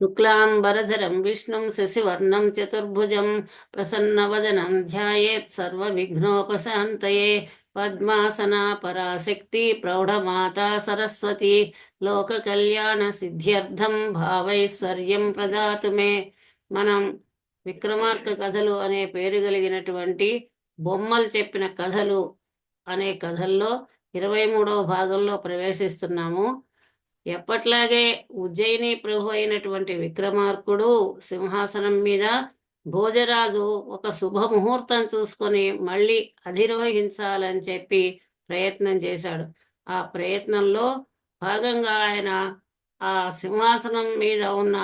శుక్లాంబరధరం విష్ణుం శశివర్ణం చతుర్భుజం ప్రసన్నవదనం ధ్యాయేత్ సర్వవిఘ్నోపశాంతయే పద్మాసనా పరాశక్తి ప్రౌఢమాతా సరస్వతి లోక కళ్యాణ సిద్ధ్యర్థం భావైశ్వర్యం ప్రదాతు మే మనం విక్రమార్క కథలు అనే పేరు కలిగినటువంటి బొమ్మలు చెప్పిన కథలు అనే కథల్లో ఇరవై మూడవ భాగంలో ప్రవేశిస్తున్నాము. ఎప్పట్లాగే ఉజ్జయిని ప్రభు అయినటువంటి విక్రమార్కుడు సింహాసనం మీద భోజరాజు ఒక శుభముహూర్తం చూసుకొని మళ్ళీ అధిరోహించాలని చెప్పి ప్రయత్నం చేశాడు. ఆ ప్రయత్నంలో భాగంగా ఆయన ఆ సింహాసనం మీద ఉన్న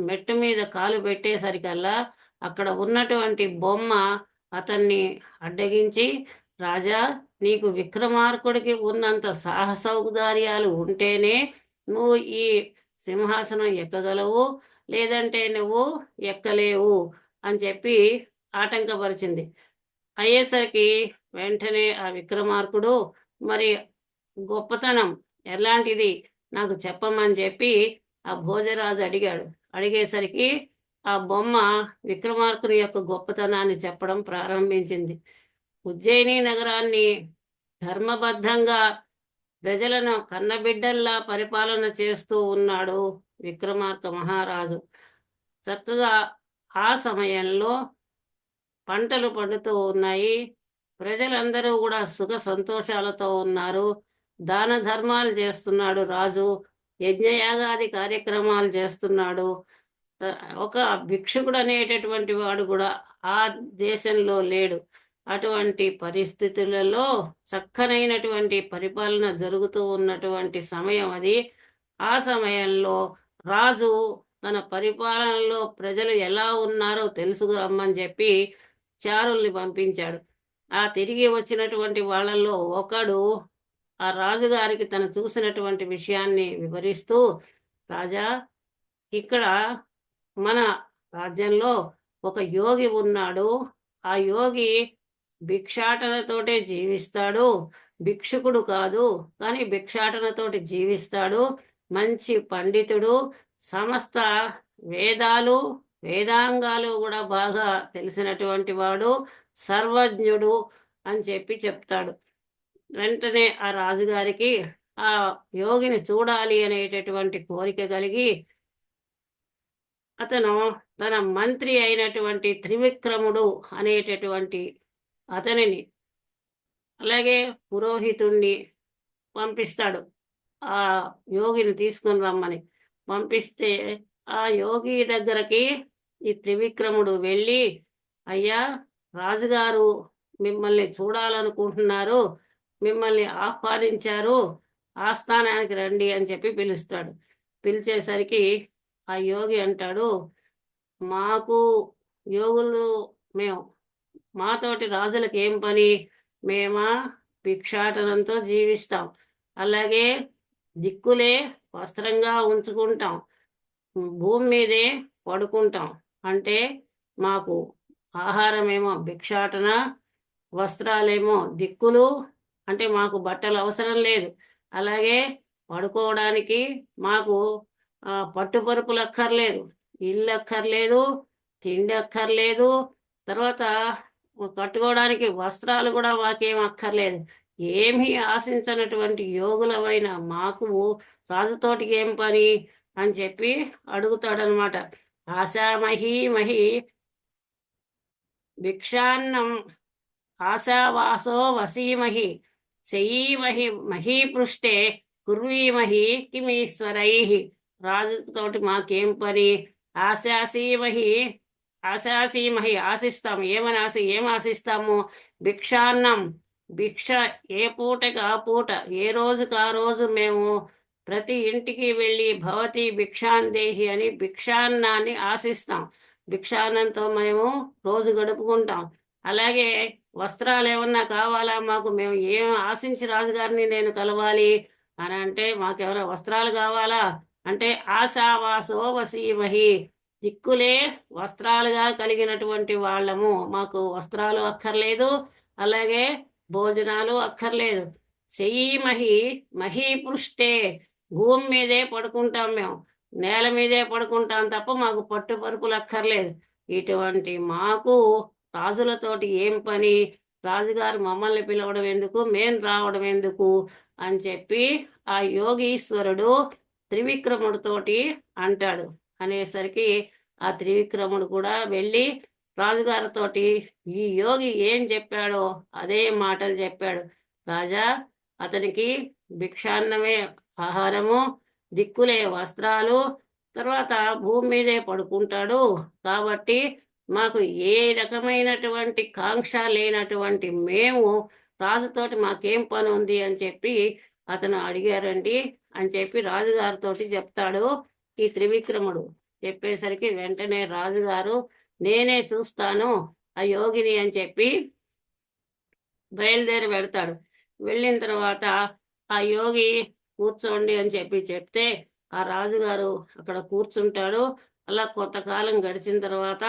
మెట్టు మీద కాలు పెట్టేసరికల్లా అక్కడ ఉన్నటువంటి బొమ్మ అతన్ని అడ్డగించి రాజా నీకు విక్రమార్కుడికి ఉన్నంత సాహసౌదార్యాలు ఉంటేనే నువ్వు ఈ సింహాసనం ఎక్కగలవు? లేదంటే నువ్వు ఎక్కలేవు? అని చెప్పి ఆటంకపరిచింది. అయ్యేసరికి వెంటనే ఆ విక్రమార్కుడు మరి గొప్పతనం ఎలాంటిది? నాకు చెప్పమని చెప్పి ఆ భోజరాజు అడిగాడు. అడిగేసరికి ఆ బొమ్మ విక్రమార్కుని యొక్క గొప్పతనాన్ని చెప్పడం ప్రారంభించింది. ఉజ్జయిని నగరాన్ని ధర్మబద్ధంగా ప్రజలను కన్నబిడ్డల్లా పరిపాలన చేస్తూ ఉన్నాడు విక్రమార్క మహారాజు. చక్కగా ఆ సమయంలో పంటలు పండుతూ ఉన్నాయి. ప్రజలందరూ కూడా సుఖ సంతోషాలతో ఉన్నారు. దాన ధర్మాలు చేస్తున్నాడు రాజు. యజ్ఞయాగాది కార్యక్రమాలు చేస్తున్నాడు. ఒక భిక్షుకుడు అనేటటువంటి వాడు కూడా ఆ దేశంలో లేడు. అటువంటి పరిస్థితులలో చక్కనైనటువంటి పరిపాలన జరుగుతూ ఉన్నటువంటి సమయం అది. ఆ సమయంలో రాజు తన పరిపాలనలో ప్రజలు ఎలా ఉన్నారో తెలుసుకురమ్మని చెప్పి చారుల్ని పంపించాడు. ఆ తిరిగి వచ్చినటువంటి వాళ్ళల్లో ఒకడు ఆ రాజుగారికి తను చూసినటువంటి విషయాన్ని వివరిస్తూ రాజా ఇక్కడ మన రాజ్యంలో ఒక యోగి ఉన్నాడు. ఆ యోగి భిక్షాటనతోటే జీవిస్తాడు. భిక్షుకుడు కాదు కానీ భిక్షాటనతోటి జీవిస్తాడు. మంచి పండితుడు. సమస్త వేదాలు వేదాంగాలు కూడా బాగా తెలిసినటువంటి వాడు. సర్వజ్ఞుడు అని చెప్పి చెప్తాడు. వెంటనే ఆ రాజుగారికి ఆ యోగిని చూడాలి అనేటటువంటి కోరిక కలిగి అతను తన మంత్రి అయినటువంటి త్రివిక్రముడు అనేటటువంటి అతనిని. అలాగే పురోహితుణ్ణి పంపిస్తాడు. ఆ యోగిని తీసుకొని రమ్మని. పంపిస్తే ఆ యోగి దగ్గరకి ఈ త్రివిక్రముడు వెళ్ళి అయ్యా రాజుగారు మిమ్మల్ని చూడాలనుకుంటున్నారు. మిమ్మల్ని ఆహ్వానించారు. ఆస్థానానికి రండి అని చెప్పి పిలుస్తాడు. పిలిచేసరికి ఆ యోగి అంటాడు మాకు యోగులు మేము మాతోటి రాజులకు ఏం పని? మేమా భిక్షాటనంతో జీవిస్తాం. అలాగే దిక్కులే వస్త్రంగా ఉంచుకుంటాం. భూమి మీదే పడుకుంటాం. అంటే మాకు ఆహారమేమో భిక్షాటన వస్త్రాలేమో దిక్కులు అంటే మాకు బట్టలు అవసరం లేదు. అలాగే పడుకోవడానికి మాకు పట్టుపరుపులు అక్కర్లేదు ఇల్లు అక్కర్లేదు తిండి అక్కర్లేదు తర్వాత కట్టుకోవడానికి వస్త్రాలు కూడా మాకేం అక్కర్లేదు. ఏమీ ఆశించినటువంటి యోగులమైన మాకు రాజుతోటికి ఏం పని అని చెప్పి అడుగుతాడనమాట. ఆశామహి మహి భిక్షాన్నం ఆశావాసో వసీమహి శయీమహి మహీపృష్టే కుర్వీమహి కిమీశ్వరై. రాజుతోటి మాకేం పని? ఆశాసీమహి ఆశాసీమహి ఆశిస్తాం ఏమని ఏం ఆశిస్తాము భిక్షాన్నం. భిక్ష ఏ పూటకి ఆ పూట. ఏ రోజుకి ఆ రోజు మేము ప్రతి ఇంటికి వెళ్ళి భవతి భిక్షాందేహి అని భిక్షాన్నాన్ని ఆశిస్తాం. భిక్షాన్నంతో మేము రోజు గడుపుకుంటాం. అలాగే వస్త్రాలు ఏమన్నా కావాలా? మాకు మేము ఏం ఆశించి రాజుగారిని నేను కలవాలి? అని అంటే మాకు ఎవరైనా వస్త్రాలు కావాలా? అంటే ఆశావాసో వసీమహి దిక్కులే వస్త్రాలుగా కలిగినటువంటి వాళ్ళము. మాకు వస్త్రాలు అక్కర్లేదు అలాగే భోజనాలు అక్కర్లేదు. చెయ్యి మహి మహీపృష్టే భూమి మీదే పడుకుంటాం మేము. నేల మీదే పడుకుంటాం తప్ప మాకు పట్టు పరుపులు అక్కర్లేదు. ఇటువంటి మాకు రాజులతోటి ఏం పని? రాజుగారు మమ్మల్ని పిలవడం ఎందుకు? మేం రావడం ఎందుకు? అని చెప్పి ఆ యోగీశ్వరుడు త్రివిక్రముడితోటి అంటాడు. అనేసరికి ఆ త్రివిక్రముడు కూడా వెళ్ళి రాజుగారితోటి ఈ యోగి ఏం చెప్పాడో అదే మాటలు చెప్పాడు. రాజా అతనికి భిక్షాన్నమే ఆహారము దిక్కులే వస్త్రాలు తర్వాత భూమి మీదే పడుకుంటాడు. కాబట్టి మాకు ఏ రకమైనటువంటి కాంక్ష లేనటువంటి మేము రాజుతోటి మాకేం పని ఉంది అని చెప్పి అతను అడిగారండి అని చెప్పి రాజుగారితోటి చెప్తాడు. ఈ త్రివిక్రముడు చెప్పేసరికి వెంటనే రాజుగారు నేనే చూస్తాను ఆ యోగిని అని చెప్పి బయలుదేరి పెడతాడు వెళ్ళిన తర్వాత ఆ యోగి కూర్చోండి అని చెప్పి చెప్తే ఆ రాజుగారు అక్కడ కూర్చుంటాడు. అలా కొంతకాలం గడిచిన తర్వాత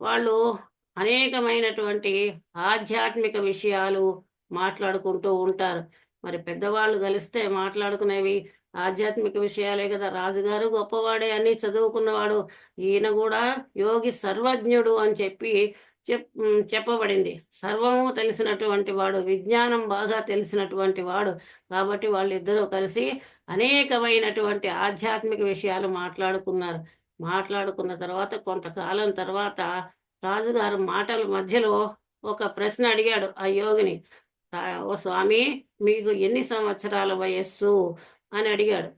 వాళ్ళు అనేకమైనటువంటి ఆధ్యాత్మిక విషయాలు మాట్లాడుకుంటూ ఉంటారు. మరి పెద్దవాళ్ళు కలిస్తే మాట్లాడుకునేవి ఆధ్యాత్మిక విషయాలే కదా. రాజుగారు గొప్పవాడే అని చదువుకున్నవాడు. ఈయన కూడా యోగి సర్వజ్ఞుడు అని చెప్పి చెప్ చెప్పబడింది. సర్వము తెలిసినటువంటి వాడు విజ్ఞానం బాగా తెలిసినటువంటి వాడు. కాబట్టి వాళ్ళిద్దరూ కలిసి అనేకమైనటువంటి ఆధ్యాత్మిక విషయాలు మాట్లాడుకున్నారు. మాట్లాడుకున్న తర్వాత కొంతకాలం తర్వాత రాజుగారు మాటల మధ్యలో ఒక ప్రశ్న అడిగాడు ఆ యోగిని. ఓ స్వామి మీకు ఎన్ని సంవత్సరాల వయస్సు? అని అడిగాడు.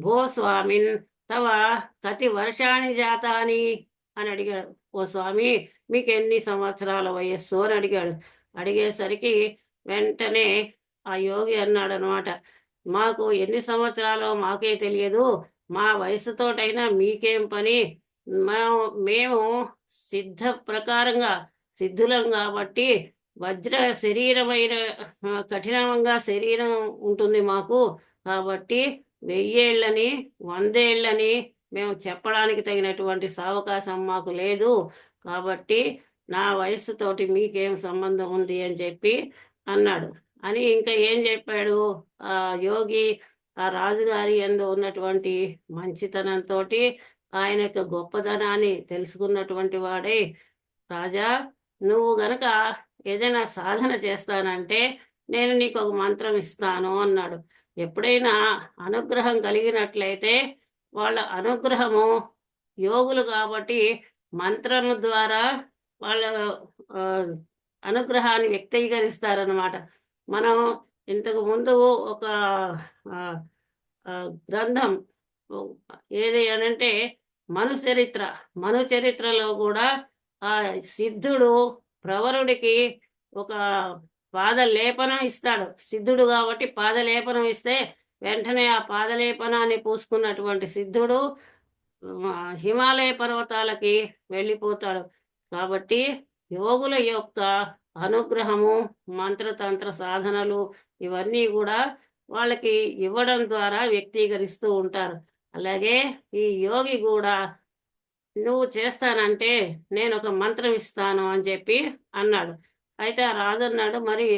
భో స్వామిన్ తవ కతి వర్షాణి జాతాని? అని అడిగాడు. ఓ స్వామి మీకు ఎన్ని సంవత్సరాల వయస్సు? అని అడిగాడు. అడిగేసరికి వెంటనే ఆ యోగి అన్నాడు అనమాట మాకు ఎన్ని సంవత్సరాలో మాకే తెలియదు. మా వయసుతోటైనా మీకేం పని? మేము సిద్ధ ప్రకారంగా సిద్ధులం కాబట్టి వజ్ర శరీరమైన కఠినంగా శరీరం ఉంటుంది మాకు. కాబట్టి వెయ్యేళ్ళని వందేళ్ళని మేము చెప్పడానికి తగినటువంటి సావకాశం మాకు లేదు. కాబట్టి నా వయస్సుతోటి మీకేం సంబంధం ఉంది అని చెప్పి అన్నాడు. అని ఇంకా ఏం చెప్పాడు? ఆ యోగి ఆ రాజుగారి ఎందు ఉన్నటువంటి మంచితనంతో ఆయన యొక్క గొప్పదనాన్ని తెలుసుకున్నటువంటి వాడే రాజా నువ్వు గనక ఏదైనా సాధన చేస్తానంటే నేను నీకు ఒక మంత్రం ఇస్తాను అన్నాడు. ఎప్పుడైనా అనుగ్రహం కలిగినట్లయితే వాళ్ళ అనుగ్రహము యోగులు కాబట్టి మంత్రం ద్వారా వాళ్ళ అనుగ్రహాన్ని వ్యక్తీకరిస్తారనమాట మనం ఇంతకు ముందు ఒక గ్రంథం ఏది అనంటే మను చరిత్ర. మను చరిత్రలో కూడా ఆ సిద్ధుడు ప్రవరుడికి ఒక పాదలేపనం ఇస్తాడు. సిద్ధుడు కాబట్టి పాదలేపనం ఇస్తే వెంటనే ఆ పాదలేపనాన్ని పూసుకున్నటువంటి సిద్ధుడు హిమాలయ పర్వతాలకి వెళ్ళిపోతాడు. కాబట్టి యోగుల యొక్క అనుగ్రహము మంత్రతంత్ర సాధనలు ఇవన్నీ కూడా వాళ్ళకి ఇవ్వడం ద్వారా వ్యక్తీకరిస్తూ ఉంటారు. అలాగే ఈ యోగి కూడా నువ్వు చేస్తానంటే నేను ఒక మంత్రం ఇస్తాను అని చెప్పి అన్నాడు. అయితే ఆ రాజు అన్నాడు మరి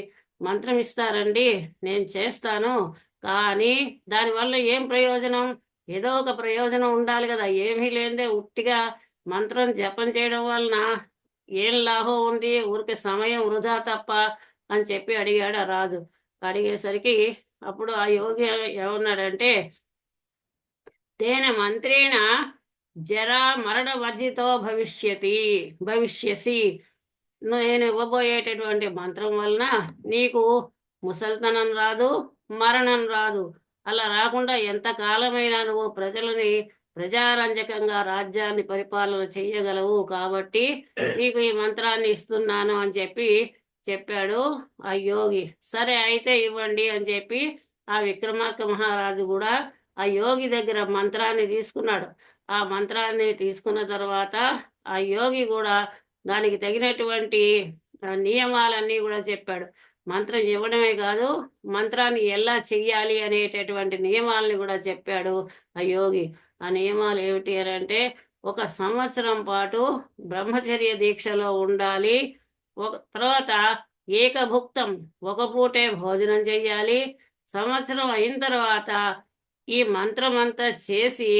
మంత్రం ఇస్తారండి నేను చేస్తాను. కానీ దానివల్ల ఏం ప్రయోజనం? ఏదో ఒక ప్రయోజనం ఉండాలి కదా. ఏమీ లేదే ఉట్టిగా మంత్రం జపం చేయడం వలన ఏం లాభం ఉంది? ఊరికే సమయం వృధా తప్ప అని చెప్పి అడిగాడు ఆ రాజు. అడిగేసరికి అప్పుడు ఆ యోగి ఏమన్నాడంటే తేన మంత్రేణ జరా మరణ వర్జితో భవిష్యతి భవిష్యసి. నేను ఇవ్వబోయేటటువంటి మంత్రం వలన నీకు ముసల్తనం రాదు మరణం రాదు. అలా రాకుండా ఎంతకాలమైనా నువ్వు ప్రజలని ప్రజారంజకంగా రాజ్యాన్ని పరిపాలన చెయ్యగలవు కాబట్టి నీకు ఈ మంత్రాన్ని ఇస్తున్నాను అని చెప్పి చెప్పాడు ఆ యోగి. సరే అయితే ఇవ్వండి అని చెప్పి ఆ విక్రమార్క మహారాజు కూడా ఆ యోగి దగ్గర మంత్రాన్ని తీసుకున్నాడు. ఆ మంత్రాన్ని తీసుకున్న తర్వాత ఆ యోగి కూడా దానికి తగినటువంటి నియమాలన్నీ కూడా చెప్పాడు. మంత్రం ఇవ్వడమే కాదు మంత్రాన్ని ఎలా చెయ్యాలి అనేటటువంటి నియమాలని కూడా చెప్పాడు ఆ యోగి. ఆ నియమాలు ఏమిటి అని అంటే ఒక సంవత్సరం పాటు బ్రహ్మచర్య దీక్షలో ఉండాలి. ఒక తర్వాత ఏకభుక్తం ఒక పూటే భోజనం చెయ్యాలి. సంవత్సరం అయిన తర్వాత ఈ మంత్రం అంతా చేసి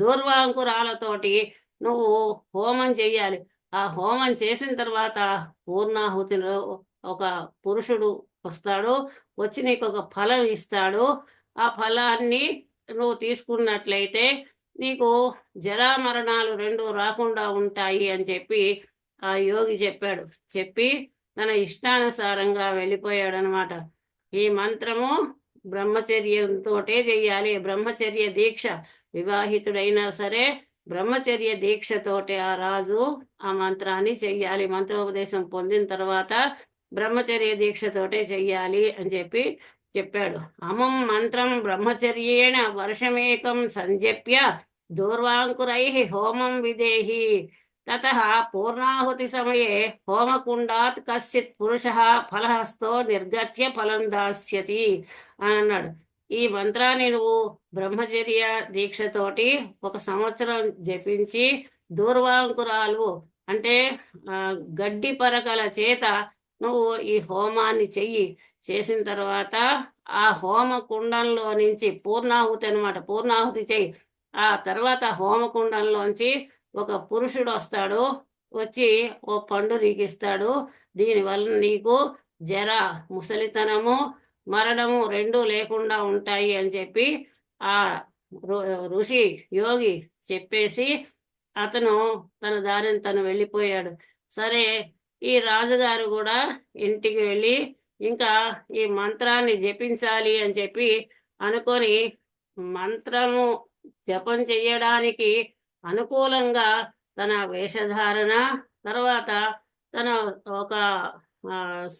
దూర్వాంకురాలతోటి నువ్వు హోమం చెయ్యాలి. ఆ హోమం చేసిన తర్వాత పూర్ణాహుతిలో ఒక పురుషుడు వస్తాడు వచ్చి నీకు ఒక ఫలం ఇస్తాడు. ఆ ఫలాన్ని నువ్వు తీసుకున్నట్లయితే నీకు జరామరణాలు రెండు రాకుండా ఉంటాయి అని చెప్పి ఆ యోగి చెప్పాడు. చెప్పి తన ఇష్టానుసారంగా వెళ్ళిపోయాడు అనమాట ఈ మంత్రము బ్రహ్మచర్యంతోటే చెయ్యాలి. బ్రహ్మచర్య దీక్ష. వివాహితుడైనా సరే బ్రహ్మచర్య దీక్షతోటి ఆ రాజు ఆ మంత్రాన్ని చెయ్యాలి. మంత్రోపదేశం పొందిన తర్వాత బ్రహ్మచర్య దీక్షతోటే చెయ్యాలి అని చెప్పి చెప్పాడు. అమం మంత్రం బ్రహ్మచర్యేణ వర్షమేకం సంజప్య దూర్వాంకురై హోమం విదేహి. తత పూర్ణాహుతి సమయే హోమకుండాత్ కశ్చిత్ పురుష ఫలహస్తో నిర్గత్య ఫలం దాస్యతి అని అన్నాడు. ఈ మంత్రాన్ని నువ్వు బ్రహ్మచర్య దీక్షతోటి ఒక సంవత్సరం జపించి దూర్వాంకురాలు అంటే గడ్డి పరకల చేత నువ్వు ఈ హోమాన్ని చెయ్యి. చేసిన తర్వాత ఆ హోమ కుండంలో నుంచి పూర్ణాహుతి అనమాట పూర్ణాహుతి చెయ్యి. ఆ తర్వాత హోమకుండంలోంచి ఒక పురుషుడు వస్తాడు వచ్చి ఓ పండు నీకిస్తాడు. దీనివల్ల నీకు జర ముసలితనము మరణము రెండు లేకుండా ఉంటాయి అని చెప్పి ఆ ఋషి యోగి చెప్పేసి అతను తన దారిని తను వెళ్ళిపోయాడు. సరే ఈ రాజుగారు కూడా ఇంటికి వెళ్ళి ఇంకా ఈ మంత్రాన్ని జపించాలి అని చెప్పి అనుకొని మంత్రము జపం చెయ్యడానికి అనుకూలంగా తన వేషధారణ తర్వాత తన ఒక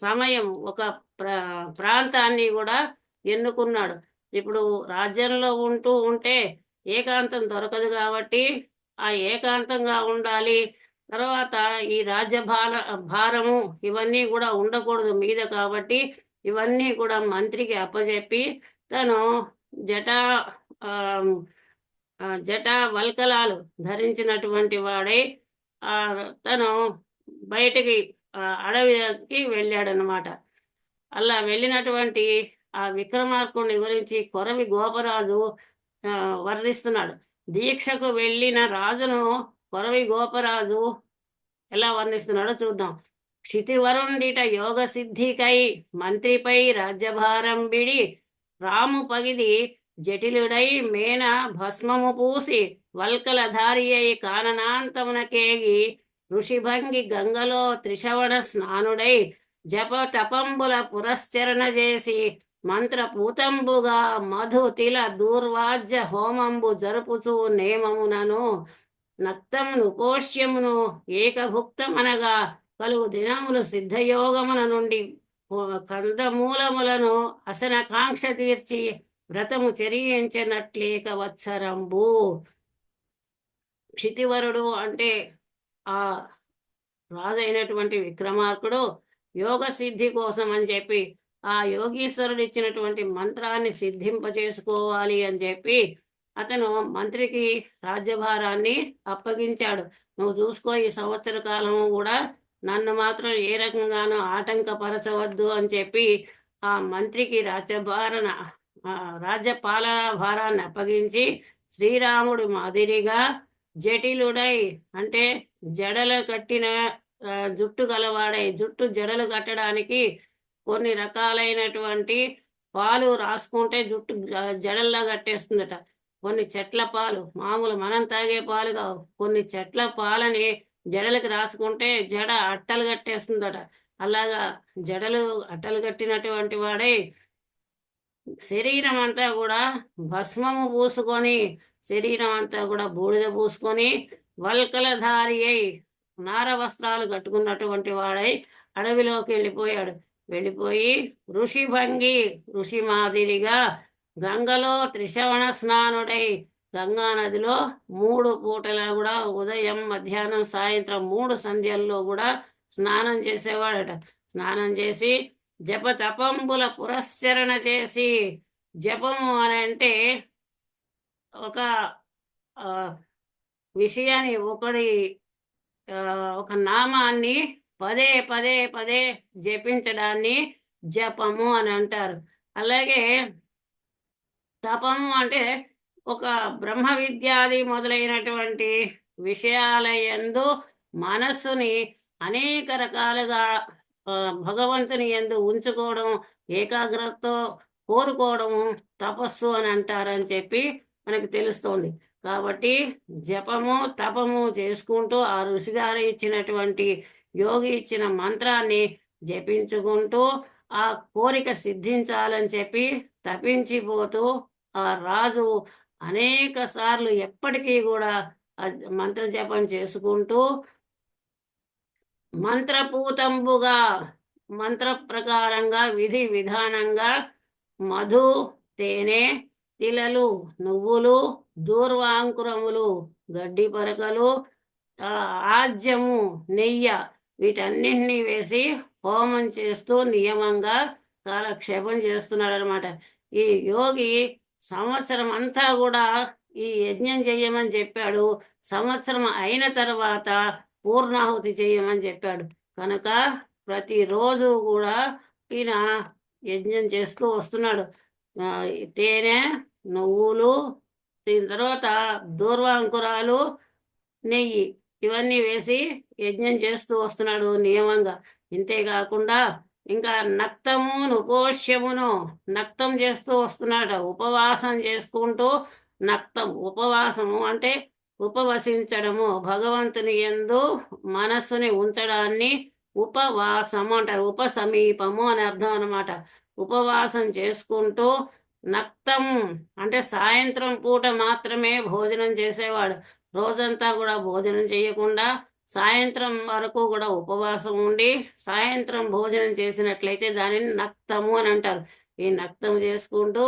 సమయం ఒక ప్రాంతాన్ని కూడా ఎన్నుకున్నాడు. ఇప్పుడు రాజ్యంలో ఉంటూ ఉంటే ఏకాంతం దొరకదు కాబట్టి ఆ ఏకాంతంగా ఉండాలి. తర్వాత ఈ రాజ్య భార భారము ఇవన్నీ కూడా ఉండకూడదు మీద కాబట్టి ఇవన్నీ కూడా మంత్రికి అప్పజెప్పి తను జటా జటా వల్కలాలు ధరించినటువంటి వాడై తను బయటికి అడవికి వెళ్ళాడనమాట అలా వెళ్ళినటువంటి ఆ విక్రమార్కుని గురించి కొరవి గోపరాజు వర్ణిస్తున్నాడు. దీక్షకు వెళ్ళిన రాజును కొరవి గోపరాజు ఎలా వర్ణిస్తున్నాడో చూద్దాం. క్షితివరుండిట యోగ సిద్ధికై మంత్రిపై రాజ్యభారం బిడి రాము పగిది జటిలుడై మేన భస్మము పూసి వల్కలధారి అయి కాననాంతమునకేగి ఋషిభంగి గంగలో త్రిశవణ స్నానుడై జప తపంబుల పురశ్చరణ చేసి మంత్రపూతంబుగా మధు తిల దూర్వాజ్య హోమంబు జరుపుచు నేమమునను నక్తమును పోష్యమును ఏకభుక్తమనగా కలుగు దినములు సిద్ధయోగమున నుండి కందమూలములను అసనకాంక్ష తీర్చి వ్రతము చెరియించినట్లేక వత్సరంబు. క్షితివరుడు అంటే ఆ రాజైనటువంటి విక్రమార్కుడు యోగ సిద్ధి కోసం అని చెప్పి ఆ యోగీశ్వరుడు ఇచ్చినటువంటి మంత్రాన్ని సిద్ధింపచేసుకోవాలి అని చెప్పి అతను మంత్రికి రాజ్యభారాన్ని అప్పగించాడు. నువ్వు చూసుకో ఈ సంవత్సర కాలం కూడా నన్ను మాత్రం ఏ రకంగానూ ఆటంకపరచవద్దు అని చెప్పి ఆ మంత్రికి రాజ్యభారణ రాజ్యపాలన భారాన్ని అప్పగించి శ్రీరాముడు మాదిరిగా జటిలుడై అంటే జడలు కట్టిన జుట్టు గలవాడై జుట్టు జడలు కట్టడానికి కొన్ని రకాలైనటువంటి పాలు రాసుకుంటే జుట్టు జ- జడల్లా కట్టేస్తుందట. కొన్ని చెట్ల పాలు మామూలు మనం తాగే పాలు కావు. కొన్ని చెట్ల పాలని జడలకు రాసుకుంటే జడ అట్టలు కట్టేస్తుందట. అలాగా జడలు అట్టలు కట్టినటువంటి వాడై శరీరం అంతా కూడా భస్మము పూసుకొని శరీరం అంతా కూడా బూడిద పూసుకొని వల్కలధారి అయి నార వస్త్రాలు కట్టుకున్నటువంటి వాడై అడవిలోకి వెళ్ళిపోయాడు. వెళ్ళిపోయి ఋషి భంగి ఋషి మాదిరిగా గంగలో త్రిశవణ స్నానుడై గంగా నదిలో మూడు పూటల కూడా ఉదయం మధ్యాహ్నం సాయంత్రం మూడు సంధ్యల్లో కూడా స్నానం చేసేవాడట. స్నానం చేసి జప తపంబుల పురస్చరణ చేసి జపము అని అంటే ఒక విషయాన్ని ఒకటి ఒక నామాన్ని పదే పదే పదే జపించడాన్ని జపము అని అంటారు. అలాగే తపము అంటే ఒక బ్రహ్మ విద్యాది మొదలైనటువంటి విషయాల యందు మనస్సుని అనేక రకాలుగా భగవంతుని యందు ఉంచుకోవడం ఏకాగ్రతతో కోరుకోవడం తపస్సు అని అంటారని చెప్పి మనకు తెలుస్తోంది. కాబట్టి జపము తపము చేసుకుంటూ ఆ ఋషిగారు ఇచ్చినటువంటి యోగి ఇచ్చిన మంత్రాన్ని జపించుకుంటూ ఆ కోరిక సిద్ధించాలని చెప్పి తపించిపోతూ ఆ రాజు అనేక సార్లు ఎప్పటికీ కూడా ఆ మంత్ర జపం చేసుకుంటూ మంత్రపూతంబుగా మంత్ర ప్రకారంగా విధి విధానంగా మధు తేనె తిలలు నువ్వులు దూర్వాంకురములు గడ్డి పరకలు ఆజ్యము నెయ్య వీటన్నింటినీ వేసి హోమం చేస్తూ నియమంగా కాలక్షేపం చేస్తున్నాడు అనమాట ఈ యోగి సంవత్సరం అంతా కూడా ఈ యజ్ఞం చెయ్యమని చెప్పాడు. సంవత్సరం అయిన తర్వాత పూర్ణాహుతి చేయమని చెప్పాడు. కనుక ప్రతిరోజు కూడా ఈయన యజ్ఞం చేస్తూ వస్తున్నాడు. తేనె నువ్వులు దీని తర్వాత దూర్వాంకురాలు నెయ్యి ఇవన్నీ వేసి యజ్ఞం చేస్తూ వస్తున్నాడు నియమంగా. ఇంతేకాకుండా ఇంకా నక్తము ఉపోష్యమును నక్తం చేస్తూ వస్తున్నాడు ఉపవాసం చేసుకుంటూ నక్తం ఉపవాసము అంటే ఉపవసించడము. భగవంతుని యందు మనస్సుని ఉంచడాన్ని ఉపవాసము అంటారు. ఉప సమీపము అని అర్థం అనమాట ఉపవాసం చేసుకుంటూ నక్తం అంటే సాయంత్రం పూట మాత్రమే భోజనం చేసేవాడు. రోజంతా కూడా భోజనం చేయకుండా సాయంత్రం వరకు కూడా ఉపవాసం ఉండి సాయంత్రం భోజనం చేసినట్లయితే దానిని నక్తము అని అంటారు. ఈ నక్తం చేసుకుంటూ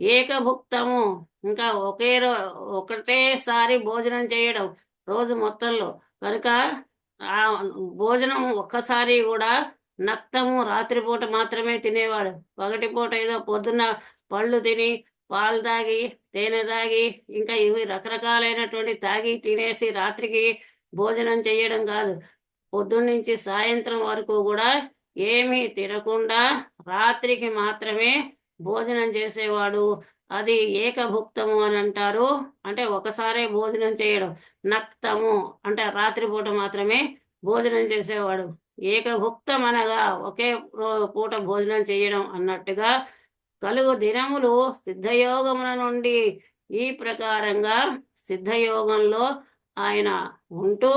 ఏకభుక్తము. ఇంకా ఒకే రో ఒకటేసారి భోజనం చేయడం రోజు మొత్తంలో. కనుక ఆ భోజనం ఒక్కసారి కూడా నక్తము రాత్రిపూట మాత్రమే తినేవాడు. పగటిపూట ఏదో పొద్దున్న పళ్ళు తిని పాలు తాగి తేనె తాగి ఇంకా ఇవి రకరకాలైనటువంటి తాగి తినేసి రాత్రికి భోజనం చేయడం కాదు. పొద్దున్నుంచి సాయంత్రం వరకు కూడా ఏమీ తినకుండా రాత్రికి మాత్రమే భోజనం చేసేవాడు. అది ఏకభుక్తము అని అంటారు. అంటే ఒకసారే భోజనం చేయడం. నక్తము అంటే రాత్రిపూట మాత్రమే భోజనం చేసేవాడు. ఏకభుక్తం అనగా ఒకే పూట భోజనం చేయడం అన్నట్టుగా కలుగు దినములు సిద్ధయోగముల నుండి ఈ ప్రకారంగా సిద్ధయోగంలో ఆయన ఉంటూ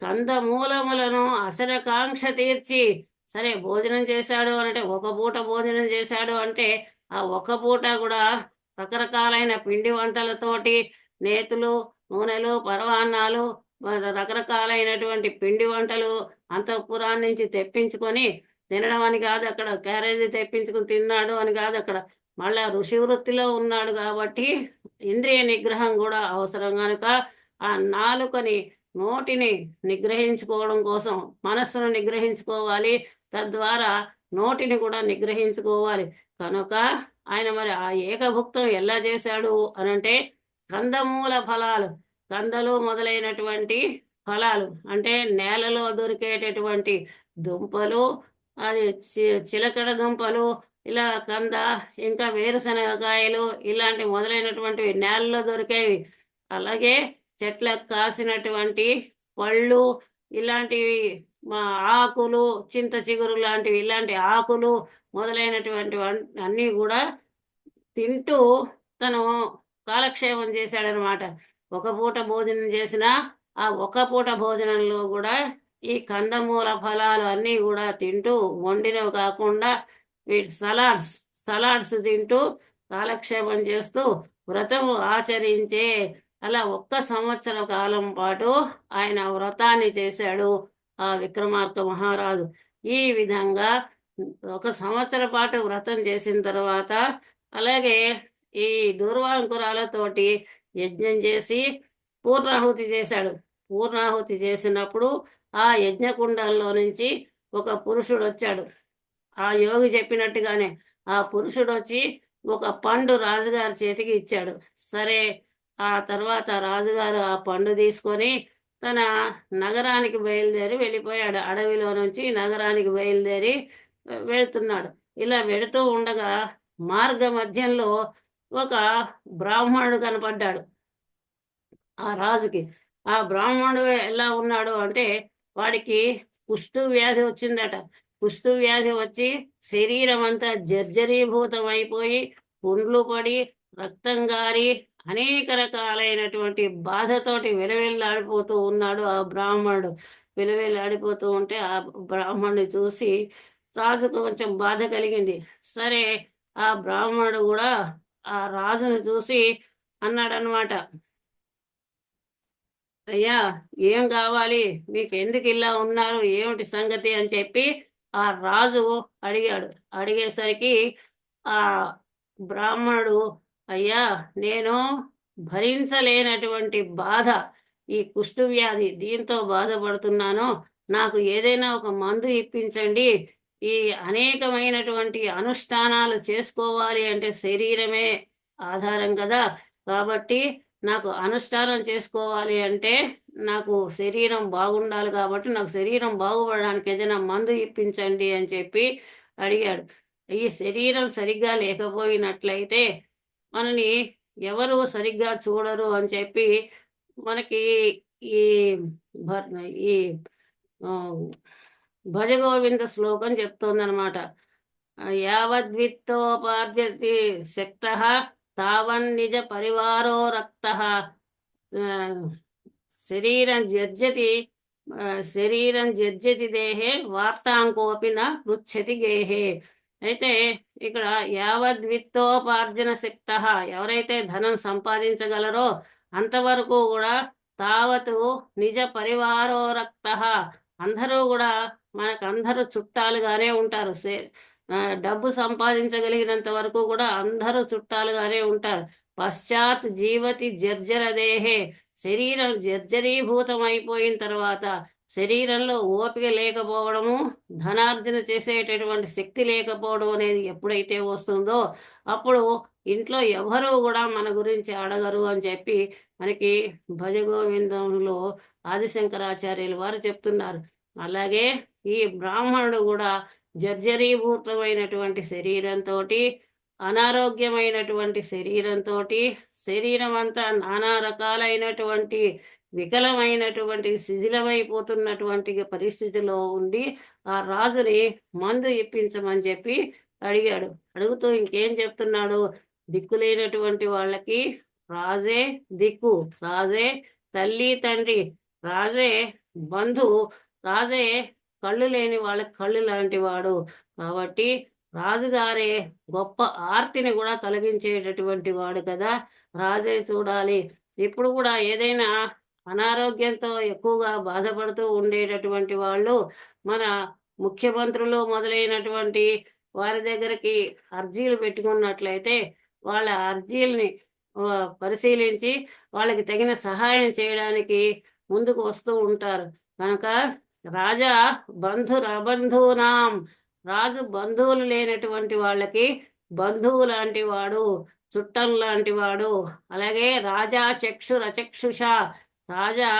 కందమూలములను అసరకాంక్ష తీర్చి సరే భోజనం చేశాడు అంటే ఒక పూట భోజనం చేశాడు అంటే ఆ ఒక పూట కూడా రకరకాలైన పిండి వంటలతోటి నేతులు నూనెలు పరవాన్నాలు రకరకాలైనటువంటి పిండి వంటలు అంతఃపురాన్ని నుంచి తెప్పించుకొని తినడం అని కాదు అక్కడ క్యారేజీ తెప్పించుకుని తిన్నాడు అని కాదు అక్కడ మళ్ళా ఋషి వృత్తిలో ఉన్నాడు కాబట్టి ఇంద్రియ నిగ్రహం కూడా అవసరం. కనుక ఆ నాలుకని నోటిని నిగ్రహించుకోవడం కోసం మనస్సును నిగ్రహించుకోవాలి. తద్వారా నోటిని కూడా నిగ్రహించుకోవాలి. కనుక ఆయన మరి ఆ ఏకభుక్తం ఎలా చేశాడు అనంటే కందమూల ఫలాలు కందలు మొదలైనటువంటి ఫలాలు అంటే నేలలో దొరికేటటువంటి దుంపలు అది చి- చిలకడ దుంపలు ఇలా కంద ఇంకా వేరుశనగకాయలు ఇలాంటి మొదలైనటువంటివి నేలలో దొరికేవి. అలాగే చెట్లకు కాసినటువంటి పళ్ళు ఇలాంటివి మా ఆకులు చింత చిగురు లాంటివి ఇలాంటి ఆకులు మొదలైనటువంటి అన్నీ కూడా తింటూ తను కాలక్షేపం చేశాడనమాట. ఒక పూట భోజనం చేసిన ఆ ఒక పూట భోజనంలో కూడా ఈ కందమూల ఫలాలు అన్నీ కూడా తింటూ వండినవి కాకుండా వీటి సలాడ్స్ సలాడ్స్ తింటూ కాలక్షేపం చేస్తూ వ్రతము ఆచరించే అలా ఒక్క సంవత్సర కాలం పాటు ఆయన వ్రతాన్ని చేశాడు ఆ విక్రమార్క మహారాజు. ఈ విధంగా ఒక సంవత్సర పాటు వ్రతం చేసిన తర్వాత అలాగే ఈ దూర్వాంకురాలతోటి యజ్ఞం చేసి పూర్ణాహుతి చేశాడు. పూర్ణాహుతి చేసినప్పుడు ఆ యజ్ఞకుండంలో నుంచి ఒక పురుషుడు వచ్చాడు ఆ యోగి చెప్పినట్టుగానే ఆ పురుషుడు వచ్చి ఒక పండు రాజుగారి చేతికి ఇచ్చాడు. సరే ఆ తర్వాత రాజుగారు ఆ పండు తీసుకొని తన నగరానికి బయలుదేరి వెళ్ళిపోయాడు. అడవిలో నుంచి నగరానికి బయలుదేరి వెళుతున్నాడు. ఇలా వెళుతూ ఉండగా మార్గ మధ్యంలో ఒక బ్రాహ్మణుడు కనపడ్డాడు. ఆ రాజుకి ఆ బ్రాహ్మణుడు ఎలా ఉన్నాడు అంటే వాడికి కుష్టు వ్యాధి వచ్చిందట. కుష్టు వ్యాధి వచ్చి శరీరం అంతా జర్జరీభూతం అయిపోయి పుండ్లు పడి రక్తం గారి అనేక రకాలైనటువంటి బాధతోటి విలవిల్లాడిపోతూ ఉన్నాడు ఆ బ్రాహ్మణుడు. విలవిల్లాడిపోతూ ఉంటే ఆ బ్రాహ్మణుని చూసి రాజుకు కొంచెం బాధ కలిగింది. సరే ఆ బ్రాహ్మణుడు కూడా ఆ రాజును చూసి అన్నాడనమాట అయ్యా ఏం కావాలి? మీకు ఎందుకు ఇలా ఉన్నారు? ఏమిటి సంగతి అని చెప్పి ఆ రాజు అడిగాడు. అడిగేసరికి ఆ బ్రాహ్మణుడు అయ్యా నేను భరించలేనటువంటి బాధ ఈ కుష్టు వ్యాధి దీంతో బాధపడుతున్నాను. నాకు ఏదైనా ఒక మందు ఇప్పించండి. ఈ అనేకమైనటువంటి అనుష్ఠానాలు చేసుకోవాలి అంటే శరీరమే ఆధారం కదా. కాబట్టి నాకు అనుష్ఠానం చేసుకోవాలి అంటే నాకు శరీరం బాగుండాలి కాబట్టి నాకు శరీరం బాగుపడడానికి ఏదైనా మందు ఇప్పించండి అని చెప్పి అడిగాడు. ఈ శరీరం సరిగ్గా లేకపోయినట్లయితే మనని ఎవరు సరిగ్గా చూడరు అని చెప్పి మనకి ఈ ఈ భజగోవింద శ్లోకం చెప్తోందనమాట యావద్విత్తోపార్జతి శక్త తావన్ నిజ పరివారో రక్త శరీరం జర్జతి శరీరం జర్జతి దేహే వార్తాంకోపి న పృచ్చతి గేహే అయితే ఇక్కడ యావద్విత్తోపార్జన శక్త ఎవరైతే ధనం సంపాదించగలరో అంతవరకు కూడా తావతు నిజ పరివారో రక్త. అందరూ కూడా మనకు అందరూ చుట్టాలుగానే ఉంటారు. డబ్బు సంపాదించగలిగినంత వరకు కూడా అందరూ చుట్టాలుగానే ఉంటారు. పశ్చాత్ జీవతి జర్జర దేహే శరీరం జర్జరీభూతం అయిపోయిన తర్వాత శరీరంలో ఓపిక లేకపోవడము ధనార్జన చేసేటటువంటి శక్తి లేకపోవడం అనేది ఎప్పుడైతే వస్తుందో అప్పుడు ఇంట్లో ఎవరు కూడా మన గురించి అడగరు అని చెప్పి మనకి భజగోవిందంలో ఆదిశంకరాచార్యులు వారు చెప్తున్నారు. అలాగే ఈ బ్రాహ్మణుడు కూడా జర్జరీభూతమైనటువంటి శరీరంతో అనారోగ్యమైనటువంటి శరీరంతో శరీరం అంతా నానా రకాలైనటువంటి వికలమైనటువంటి శిథిలమైపోతున్నటువంటి పరిస్థితిలో ఉండి ఆ రాజుని మందు ఇప్పించమని చెప్పి అడిగాడు. అడుగుతూ ఇంకేం చెప్తున్నాడు? దిక్కు లేనటువంటి వాళ్ళకి రాజే దిక్కు రాజే తల్లి తండ్రి రాజే బంధు రాజే కళ్ళు లేని వాళ్ళకి కళ్ళు లాంటి వాడు. కాబట్టి రాజుగారే గొప్ప ఆర్తిని కూడా తొలగించేటటువంటి వాడు కదా. రాజే చూడాలి. ఇప్పుడు కూడా ఏదైనా అనారోగ్యంతో ఎక్కువగా బాధపడుతూ ఉండేటటువంటి వాళ్ళు మన ముఖ్యమంత్రులు మొదలైనటువంటి వారి దగ్గరికి అర్జీలు పెట్టుకున్నట్లయితే వాళ్ళ అర్జీల్ని పరిశీలించి వాళ్ళకి తగిన సహాయం చేయడానికి ముందుకు వస్తూ ఉంటారు. కనుక రాజా బంధుర అబంధూనాం రాజు బంధువులు లేనటువంటి వాళ్ళకి బంధువు లాంటి వాడు చుట్టం లాంటి వాడు అలాగే రాజా చక్షు రచక్షుష. రాజా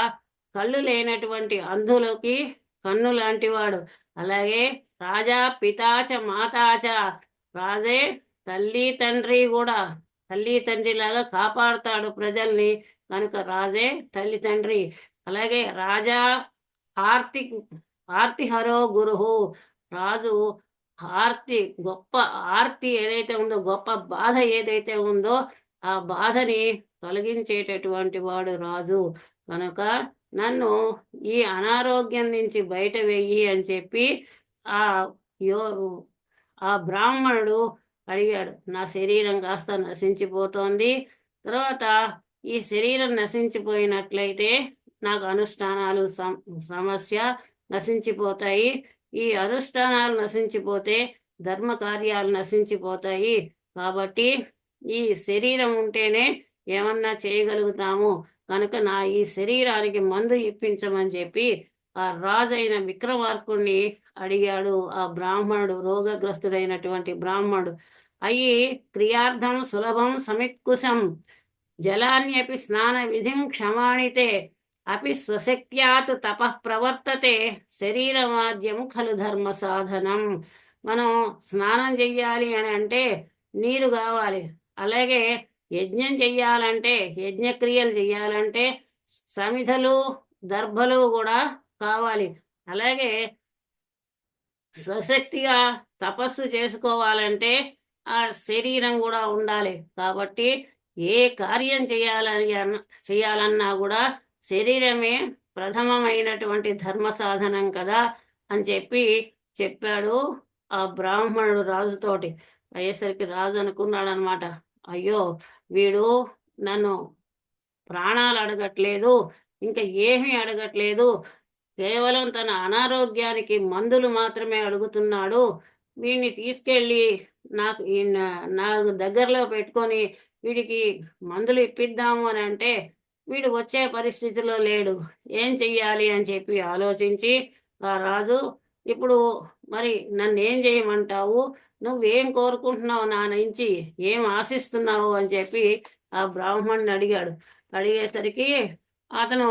కళ్ళు లేనటువంటి అంధులకి కన్ను లాంటివాడు అలాగే రాజా పితాచ మాతాచ. రాజే తల్లి తండ్రి కూడా తల్లి తండ్రి లాగా కాపాడుతాడు ప్రజల్ని. కనుక రాజే తల్లి తండ్రి. అలాగే రాజా ఆర్తి ఆర్తిహరో గురుహు. రాజు ఆర్తి గొప్ప ఆర్తి ఏదైతే ఉందో గొప్ప బాధ ఏదైతే ఉందో ఆ బాధని తొలగించేటటువంటి వాడు రాజు. కనుక నన్ను ఈ అనారోగ్యం నుంచి బయట వెయ్యి అని చెప్పి ఆ యో ఆ బ్రాహ్మణుడు అడిగాడు. నా శరీరం కాస్త నశించిపోతోంది. తర్వాత ఈ శరీరం నశించిపోయినట్లయితే నాకు అనుష్ఠానాలు సమస్య నశించిపోతాయి. ఈ అనుష్ఠానాలు నశించిపోతే ధర్మ కార్యాలు నశించిపోతాయి. కాబట్టి ఈ శరీరం ఉంటేనే ఏమన్నా చేయగలుగుతాము. కనుక నా ఈ శరీరానికి మందు ఇప్పించమని చెప్పి ఆ రాజైన విక్రమార్కుణ్ణి అడిగాడు. ఆ బ్రాహ్మణుడు రోగగ్రస్తుడైనటువంటి బ్రాహ్మణుడు. అయి క్రియార్థం సులభం సమిక్కుశం జలాన్యపి స్నాన విధిం క్షమాణితే అపి స్వశక్త్యాత్ తప ప్రవర్తతే శరీరమాద్యము ఖలు ధర్మ సాధనం మనం స్నానం చెయ్యాలి అని అంటే నీరు కావాలి. అలాగే యజ్ఞం చెయ్యాలంటే యజ్ఞక్రియలు చెయ్యాలంటే సమిధలు దర్భలు కూడా కావాలి. అలాగే స్వశక్తిగా తపస్సు చేసుకోవాలంటే ఆ శరీరం కూడా ఉండాలి. కాబట్టి ఏ కార్యం చేయాలని అన్న- చేయాలన్నా కూడా శరీరమే ప్రథమమైనటువంటి ధర్మ సాధనం కదా అని చెప్పి చెప్పాడు ఆ బ్రాహ్మణుడు రాజుతోటి. అయ్యేసరికి రాజు అనుకున్నాడు అనమాట అయ్యో వీడు నన్ను ప్రాణాలు అడగట్లేదు ఇంకా ఏమీ అడగట్లేదు. కేవలం తన అనారోగ్యానికి మందులు మాత్రమే అడుగుతున్నాడు. వీడిని తీసుకెళ్ళి నాకు ఈ నా- నాకు దగ్గరలో పెట్టుకొని వీడికి మందులు ఇప్పిద్దాము అని అంటే వీడు వచ్చే పరిస్థితిలో లేడు. ఏం చెయ్యాలి అని చెప్పి ఆలోచించి ఆ రాజు ఇప్పుడు మరి నన్ను ఏం చేయమంటావు? నువ్వేం కోరుకుంటున్నావు నా నుంచి? ఏం ఆశిస్తున్నావు? అని చెప్పి ఆ బ్రాహ్మణుని అడిగాడు. అడిగేసరికి అతను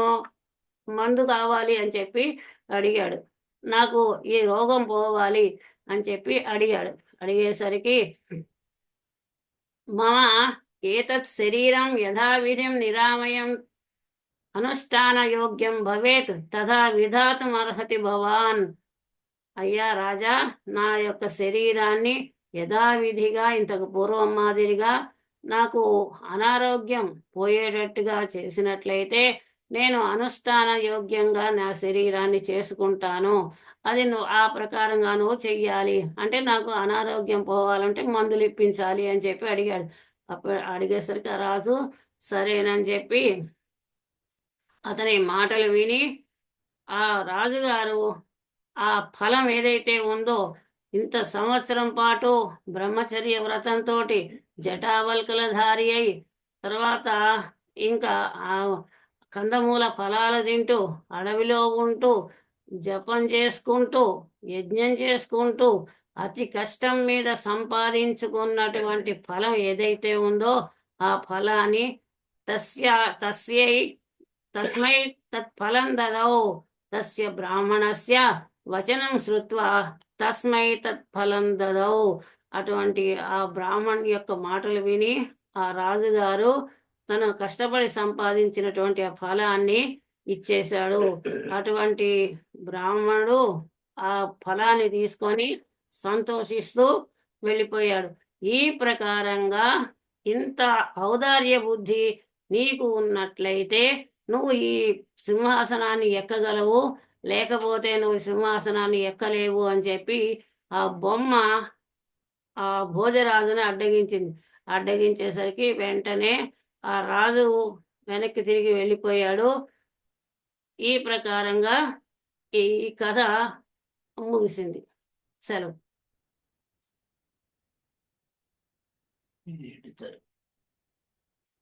మందు కావాలి అని చెప్పి అడిగాడు. నాకు ఈ రోగం పోవాలి అని చెప్పి అడిగాడు. అడిగేసరికి మామ ఏతత్ శరీరం యథావిధిం నిరామయం. అనుష్ఠానయోగ్యం భవేత్ తథా విధాతం అర్హతి భవాన్. అయ్యా రాజా నా యొక్క శరీరాన్ని యథావిధిగా ఇంతకు పూర్వం మాదిరిగా నాకు అనారోగ్యం పోయేటట్టుగా చేసినట్లయితే నేను అనుష్ఠాన యోగ్యంగా నా శరీరాన్ని చేసుకుంటాను. అది నువ్వు ఆ ప్రకారంగా నువ్వు చెయ్యాలి. అంటే నాకు అనారోగ్యం పోవాలంటే మందులు ఇప్పించాలి అని చెప్పి అడిగాడు. అప్పుడు అడిగేసరికి ఆ రాజు సరేనని చెప్పి అతని మాటలు విని ఆ రాజుగారు ఆ ఫలం ఏదైతే ఉందో ఇంత సంవత్సరం పాటు బ్రహ్మచర్య వ్రతంతో జటావల్కల ధారి అయి తర్వాత ఇంకా ఆ కందమూల ఫలాలు తింటూ అడవిలో ఉంటూ జపం చేసుకుంటూ యజ్ఞం చేసుకుంటూ అతి కష్టం మీద సంపాదించుకున్నటువంటి ఫలం ఏదైతే ఉందో ఆ ఫలాన్ని తస్య తస్యై తస్మై తత్ఫలం దదౌ. తస్య బ్రాహ్మణస్య వచనం శ్రుత్వా తస్మై తత్ఫలం దదౌ. అటువంటి ఆ బ్రాహ్మణ్ యొక్క మాటలు విని ఆ రాజుగారు తను కష్టపడి సంపాదించినటువంటి ఆ ఫలాన్ని ఇచ్చేశాడు. అటువంటి బ్రాహ్మణుడు ఆ ఫలాన్ని తీసుకొని సంతోషిస్తూ వెళ్ళిపోయాడు. ఈ ప్రకారంగా ఇంత ఔదార్య బుద్ధి నీకు ఉన్నట్లయితే నువ్వు ఈ సింహాసనాన్ని ఎక్కగలవు? లేకపోతే నువ్వు సింహాసనాన్ని ఎక్కలేవు అని చెప్పి ఆ బొమ్మ ఆ భోజరాజుని అడ్డగించింది. అడ్డగించేసరికి వెంటనే ఆ రాజు వెనక్కి తిరిగి వెళ్ళిపోయాడు. ఈ ప్రకారంగా ఈ కథ ముగిసింది. సెలవు. Yeah.